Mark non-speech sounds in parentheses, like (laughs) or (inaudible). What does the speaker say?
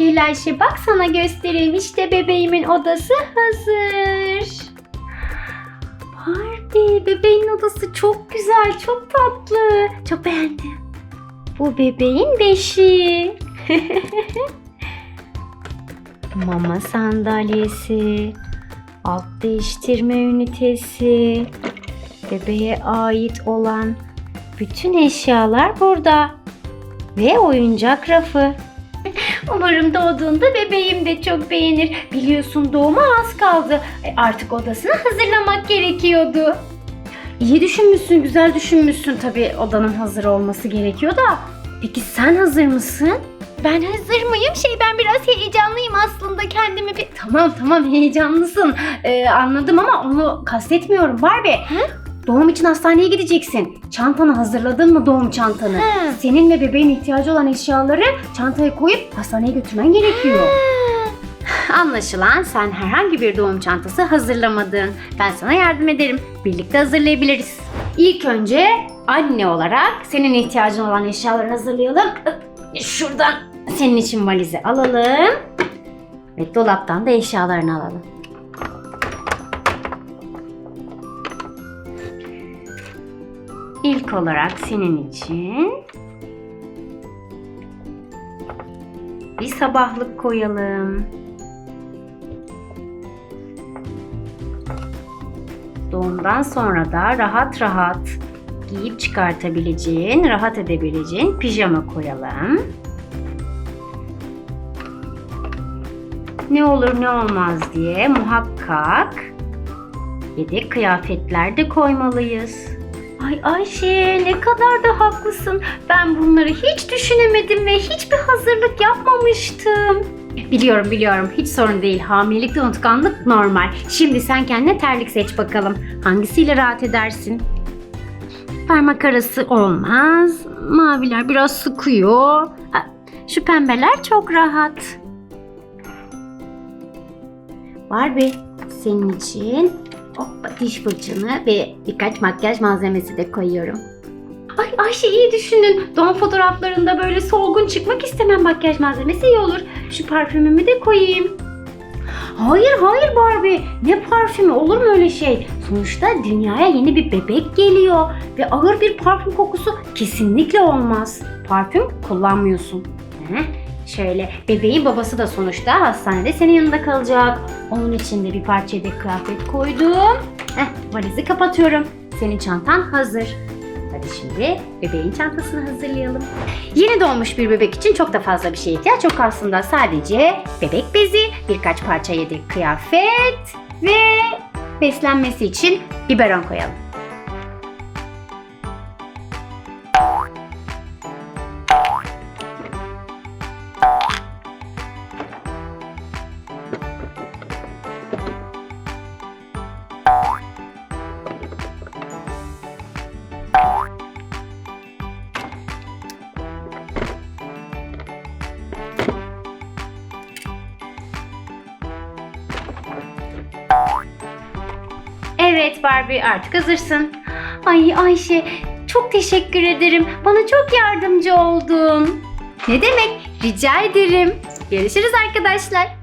Gel bak sana göstereyim. İşte bebeğimin odası hazır. Barbie bebeğin odası çok güzel, çok tatlı. Çok beğendim. Bu bebeğin beşiği. (laughs) Mama sandalyesi, alt değiştirme ünitesi, bebeğe ait olan bütün eşyalar burada. Ve oyuncak rafı. Umarım doğduğunda bebeğim de çok beğenir. Biliyorsun doğuma az kaldı. E, Artık odasını hazırlamak gerekiyordu. İyi düşünmüşsün, güzel düşünmüşsün. Tabii odanın hazır olması gerekiyor da. Peki sen hazır mısın? Ben hazır mıyım? Şey ben biraz heyecanlıyım aslında kendimi bir... Tamam tamam heyecanlısın. Ee, anladım ama onu kastetmiyorum Barbie. Doğum için hastaneye gideceksin. Çantanı hazırladın mı doğum çantanı? Hı. Senin ve bebeğin ihtiyacı olan eşyaları çantaya koyup hastaneye götürmen gerekiyor. Anlaşılan sen herhangi bir doğum çantası hazırlamadın. Ben sana yardım ederim. Birlikte hazırlayabiliriz. İlk önce anne olarak senin ihtiyacın olan eşyaları hazırlayalım. Şuradan senin için valizi alalım. Ve dolaptan da eşyalarını alalım. İlk olarak senin için bir sabahlık koyalım. Doğumdan sonra da rahat rahat giyip çıkartabileceğin, rahat edebileceğin pijama koyalım. Ne olur ne olmaz diye muhakkak yedek kıyafetler de koymalıyız. Ay Ayşe ne kadar da haklısın. Ben bunları hiç düşünemedim ve hiçbir hazırlık yapmamıştım. Biliyorum biliyorum hiç sorun değil. Hamilelikte unutkanlık normal. Şimdi sen kendine terlik seç bakalım. Hangisiyle rahat edersin? Parmak arası olmaz. Maviler biraz sıkıyor. Şu pembeler çok rahat. Barbie senin için hoppa diş fırçanı ve birkaç makyaj malzemesi de koyuyorum. Ay Ayşe iyi düşündün. Doğum fotoğraflarında böyle solgun çıkmak istemem makyaj malzemesi iyi olur. Şu parfümümü de koyayım. Hayır hayır Barbie. Ne parfümü olur mu öyle şey? Sonuçta dünyaya yeni bir bebek geliyor. Ve ağır bir parfüm kokusu kesinlikle olmaz. Parfüm kullanmıyorsun. Heh, Şöyle bebeğin babası da sonuçta hastanede senin yanında kalacak. Onun için de bir parça yedek kıyafet koydum. Heh, valizi kapatıyorum. Senin çantan hazır. Hadi şimdi bebeğin çantasını hazırlayalım. Yeni doğmuş bir bebek için çok da fazla bir şeye ihtiyaç yok aslında. Sadece bebek bezi, birkaç parça yedek kıyafet ve beslenmesi için biberon koyalım. Evet Barbie artık hazırsın. Ay Ayşe çok teşekkür ederim. Bana çok yardımcı oldun. Ne demek? Rica ederim. Görüşürüz arkadaşlar.